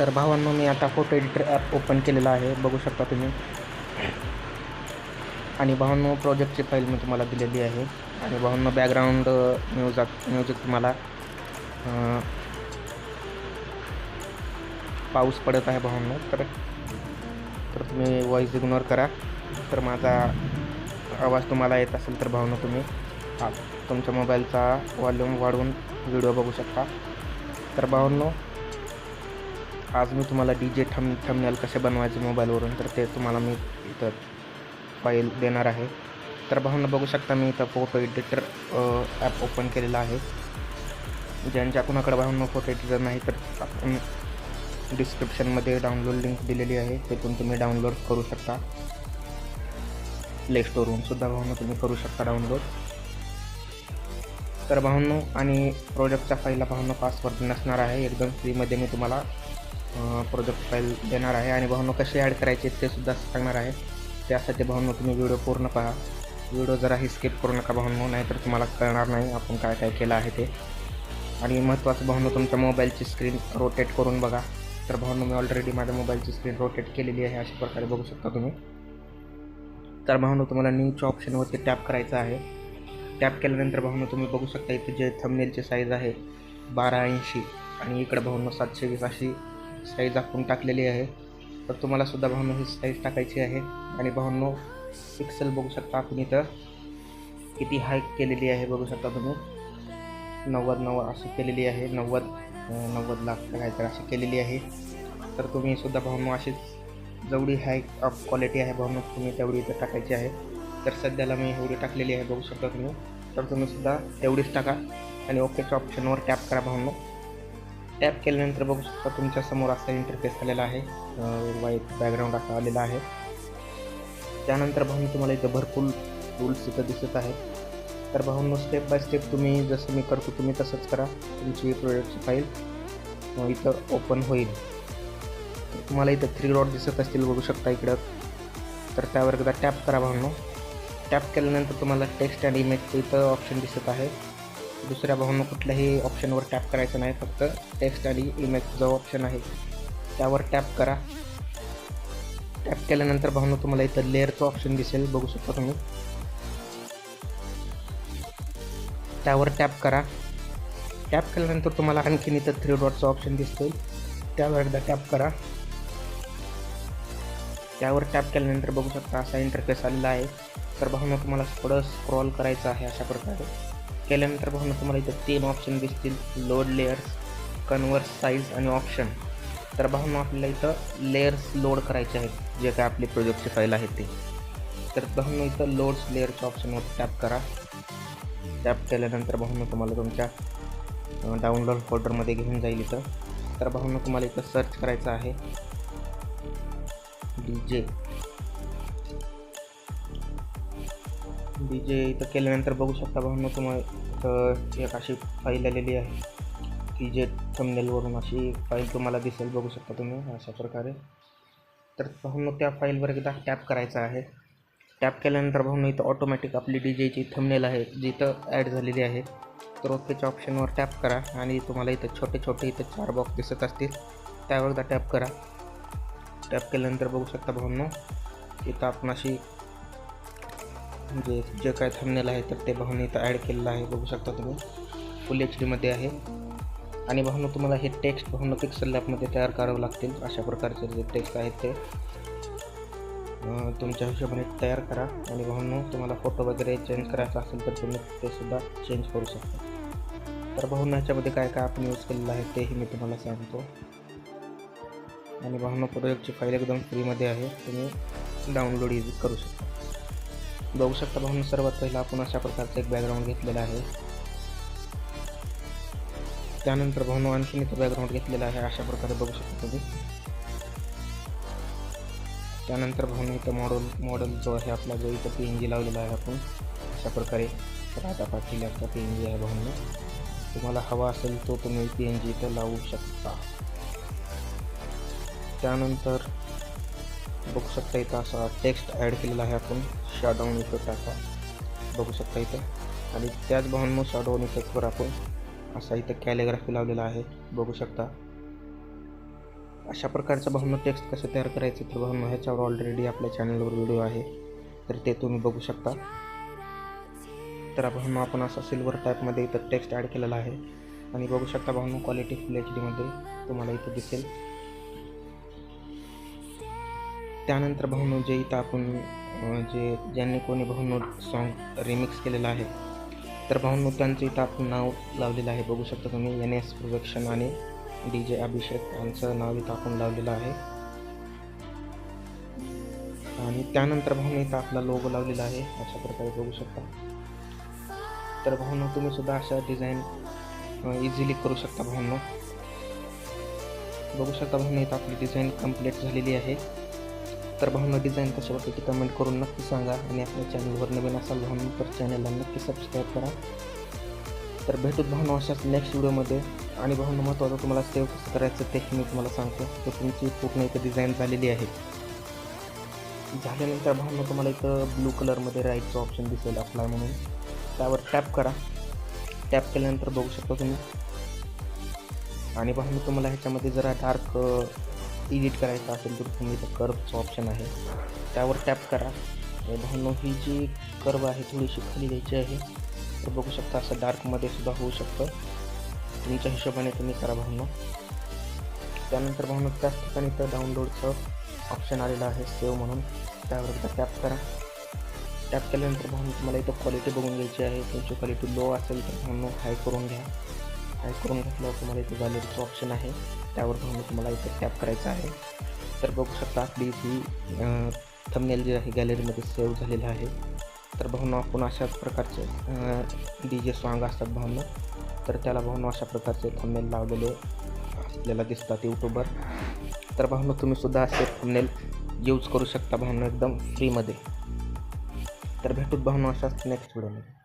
तर भावांनो मी आता फोटो एडिटर ॲप ओपन केलेला आहे. बघू शकता तुम्ही. आणि भावांनो प्रोजेक्टची फाईल मी तुम्हाला दिलेली आहे. आणि भावांनो बॅकग्राऊंड म्युझिक म्युझिक तुम्हाला पाऊस पडत आहे भावांनो. तर तर तुम्ही वॉईस इग्नोर करा. तर माझा आवाज तुम्हाला येत असेल तर भावनो तुम्ही तुमच्या मोबाईलचा वॉल्यूम वाढवून व्हिडिओ बघू शकता. तर भावांनो आज मी तुम्हाला डी जे थम थमनेल कसे बनवायचे मोबाईलवरून तर ते तुम्हाला मी इथं फाईल देणार आहे. तर भावना बघू शकता मी इथं फोटो एडिटर ॲप ओपन केलेला आहे. ज्यांच्या कुणाकडे भावना फोटो एडिटर नाही तर आपण डिस्क्रिप्शनमध्ये डाउनलोड लिंक दिलेली आहे. तिथून तुम्ही डाउनलोड करू शकता. प्ले स्टोरवरून सुद्धा भावना तुम्ही करू शकता डाउनलोड तर भावनो आणि प्रोजेक्टच्या फाईलला भावनो पासवर्ड नसणार आहे. एकदम फ्रीमध्ये मी तुम्हाला प्रोजेक्ट फाईल देणार आहे आणि भावनं कसे ॲड करायचे ते सुद्धा सांगणार आहे. त्यासाठी भावनं तुम्ही व्हिडिओ पूर्ण पहा. व्हिडिओ जराही स्किप करू नका भावनो नाहीतर तुम्हाला कळणार नाही आपण काय काय केलं आहे ते. आणि महत्त्वाचं भावनं तुमच्या मोबाईलची स्क्रीन रोटेट करून बघा. तर भावनं मी ऑलरेडी माझ्या मोबाईलची स्क्रीन रोटेट केलेली आहे अशा प्रकारे बघू शकता तुम्ही. तर भावनं तुम्हाला न्यूच्या ऑप्शनवरती टॅप करायचं आहे. टॅप केल्यानंतर भावनं तुम्ही बघू शकता इथे जे थंबनेलची साईज आहे बारा ऐंशी. आणि इकडं भावनं सातशे वीस अशी साईज दाखवून टाकलेली आहे. तर तुम्हाला सुद्धा भावनो ही साईज टाकायची आहे. आणि भावनो पिक्सल बघू शकता आपण इथं. किती हाय केलेली आहे बघू शकता तुम्ही. नव्वद नव्वद अशी केलेली आहे. नव्वद नव्वद लाख काहीतरी अशी केलेली आहे. तर तुम्ही सुद्धा भावनो अशीच जेवढी हाय ऑफ क्वालिटी आहे भावनो तुम्ही तेवढी इथं टाकायची आहे. तर सध्याला मी एवढी टाकलेली आहे बघू शकता तुम्ही. तर तुम्ही सुद्धा तेवढीच टाका. आणि ओकेच्या ऑप्शनवर टॅप करा भावनो. टॅप केल्यानंतर बघू शकता तुमच्यासमोर असा इंटरफेस आलेला आहे. वाईट बॅकग्राऊंड असा आलेला आहे. त्यानंतर भाऊन तुम्हाला इथं भरपूर टूल्स इथं दिसत आहेत. तर भाऊन स्टेप बाय स्टेप तुम्ही जसं मी करतो तुम्ही तसंच करा. तुमची प्रोडक्टची फाईल इथं ओपन होईल. तुम्हाला इथं थ्री डॉट दिसत असतील बघू शकता इकडं. तर त्यावर एकदा टॅप करा भावनो टॅप केल्यानंतर तुम्हाला टेक्स्ट अँड इमेजचं इथं ऑप्शन दिसत आहे. दुसऱ्या भावनो कुठल्याही ऑप्शनवर टॅप करायचं नाही फक्त टेक्स्ट आणि इमेज जो ऑप्शन आहे. त्यावर टॅप करा. टॅप केल्यानंतर भावना तुम्हाला इथं लेअरचं ऑप्शन दिसेल बघू शकता तुम्ही. त्यावर टॅप करा. टॅप केल्यानंतर तुम्हाला आणखीन इथं थ्री डॉटचं ऑप्शन दिसतील त्यावर एकदा टॅप करा. त्यावर टॅप केल्यानंतर बघू शकता असा इंटरफेस आलेला आहे. तर भावना तुम्हाला थोडं स्क्रॉल करायचं आहे अशा प्रकारे. केल्यानंतर भावना तुम्हाला इथं तीन ऑप्शन दिसतील. लोड लेअर्स कन्वर्स साईज आणि ऑप्शन तर भावना आपल्याला इथं लेअर्स लोड करायचे आहेत. जे काय आपली प्रोजेक्टची फाईल आहे ते. तर भावना इथं लोड्स लेअरच्या ऑप्शनवर टॅप करा. टॅप केल्यानंतर भावना तुम्हाला तुमच्या डाउनलोड फोल्डरमध्ये घेऊन जाईल इथं. तर भावना तुम्हाला इथं सर्च करायचं आहे. डी जे डी जे इथं केल्यानंतर बघू शकता भावना तुम्हाला इथं एक अशी फाईल आलेली आहे. डी जे थंबनेलवरून अशी फाईल तुम्हाला दिसेल बघू शकता तुम्ही अशा प्रकारे. तर भावना त्या फाईलवर एकदा टॅप करायचा आहे. टॅप केल्यानंतर भावना इथं ऑटोमॅटिक आपली डी जेची थंबनेल आहे जिथं ॲड झालेली आहे. तर ओकेच्या ऑप्शनवर टॅप करा आणि तुम्हाला इथं छोटे छोटे इथं चार बॉक्स दिसत असतील त्यावर एकदा टॅप करा. टॅप केल्यानंतर बघू शकता भावनो इथं आपण अशी म्हणजे जे काय थांबलेलं आहे तर ते भावने इथं ॲड केलेलं आहे. बघू शकता तुम्ही. फुल एच डीमध्ये आहे. आणि भावनो तुम्हाला हे टेक्स्ट भावनो पिक्सल लॅपमध्ये तयार करावं लागतील. अशा प्रकारचे जे टेक्स्ट आहेत ते. तुमच्या हिशोबाने तयार करा. आणि भावनो तुम्हाला फोटो वगैरे चेंज करायचा असेल तर तुम्ही ते सुद्धा चेंज करू शकता. तर भावनो ह्याच्यामध्ये काय काय आपण यूज केलेलं आहे तेही मी तुम्हाला सांगतो. आणि भावना प्रोजेक्टची फाईल एकदम फ्रीमध्ये आहे. तुम्ही डाउनलोड इझी करू शकता. बघू शकता पाहून सर्वात पहिला आपण अशा प्रकारचं एक बॅकग्राऊंड घेतलेलं आहे. त्यानंतर भाऊन आणखीन इथं बॅकग्राऊंड घेतलेला आहे अशा प्रकारे बघू शकता तुम्ही. त्यानंतर भाऊन इथं मॉडल मॉडेल जो आहे आपला जो इथं पी एन जी लावलेला आहे आपण अशा प्रकारे राधा पाटील याचा पी एन जी आहे भाऊन तुम्हाला हवा असेल तो तुम्ही पी एन जी इथं लावू शकता. त्यानंतर बघू शकता इथं असा टेक्स्ट ॲड केलेला आहे आपण. शाडोन इफेक्ट असा बघू शकता इथं. आणि त्याच भावनो शाडोन इफेक्टवर आपण असा इथं कॅलिग्राफी लावलेला आहे. बघू शकता. अशा प्रकारचं भावनो टेक्स्ट कसं तयार करायचं तर भावनो ह्याच्यावर ऑलरेडी आपल्या चॅनलवर व्हिडिओ आहे. तर ते तुम्ही बघू शकता. तर भावनो आपण असा सिल्वर टाईपमध्ये इथं टेक्स्ट ॲड केलेला आहे. आणि बघू शकता भावनो क्वालिटी फुल एच डीमध्ये तुम्हाला इथं दिसेल. त्यानंतर भावनो जे इथं आपण जे ज्यांनी कोणी भावनो सॉन्ग रिमिक्स केलेलं आहे तर भावनो त्यांचं इथं आपण नाव लावलेलं आहे. बघू शकता तुम्ही एन एस प्रोडक्शन आणि डी जे अभिषेक यांचं नाव इथं आपण लावलेलं आहे. आणि त्यानंतर भावनो इथं आपला लोगो लावलेला आहे. अशा प्रकारे बघू शकता. तर भावनो तुम्ही सुद्धा अशा डिझाईन इझिली करू शकता भावनो. बघू शकता भावनो इथं आपली डिझाईन कंप्लीट झालेली आहे. तर भावना डिझाईन कशा वाटते की कमेंट करून नक्की सांगा आणि आपल्या चॅनलवर नवीन असाल भावना तर चॅनलला नक्की सबस्क्राईब करा. तर भेटूत भावना अशाच नेक्स्ट व्हिडिओमध्ये आणि भावना महत्त्वाचं तुम्हाला सेव्ह कसं करायचं ते मी तुम्हाला सांगतो. तर तुमची पूर्ण इथं डिझाईन झालेली आहे. झाल्यानंतर भावना तुम्हाला इथं ब्लू कलरमध्ये राईटचं ऑप्शन दिसेल अप्लाय म्हणून. त्यावर टॅप करा. टॅप केल्यानंतर बघू शकता तुम्ही. आणि भावना तुम्हाला ह्याच्यामध्ये जरा डार्क एडिट करायचं असेल तर तुम्ही इथं कर्वचं ऑप्शन आहे. त्यावर टॅप करा. भावनो ही जी कर्व आहे थोडीशी खाली द्यायची आहे. तर बघू शकता असं डार्कमध्ये सुद्धा होऊ शकतं. तुमच्या हिशोबाने तुम्ही करा भावनो. त्यानंतर भावनो त्याच ठिकाणी इथं डाउनलोडचं ऑप्शन आलेलं आहे सेव्ह म्हणून. त्यावर एकदा टॅप करा. टॅप केल्यानंतर भावनो तुम्हाला इथं क्वालिटी बघून घ्यायची आहे. तुमची क्वालिटी लो असेल तर भावनो हाय करून घ्या. हाय करून घेतल्यावर तुम्हाला इथे गॅलरीचं ऑप्शन आहे. त्यावर भावनो तुम्हाला इथे टॅप करायचं आहे. तर बघू शकता आपली जी थमनेल जी आहे गॅलरीमध्ये सेव्ह झालेलं आहे. तर भावनो आपण अशाच प्रकारचे डी जे सॉन्ग असतात भावनो. तर त्याला भावनो अशा प्रकारचे थमनेल लावलेले आपल्याला दिसतात यूट्यूबवर तर भावनो तुम्ही सुद्धा असे थमनेल यूज करू शकता भावना एकदम फ्रीमध्ये तर भेटूत भावनो अशाच नेक्स्ट व्हिडिओमध्ये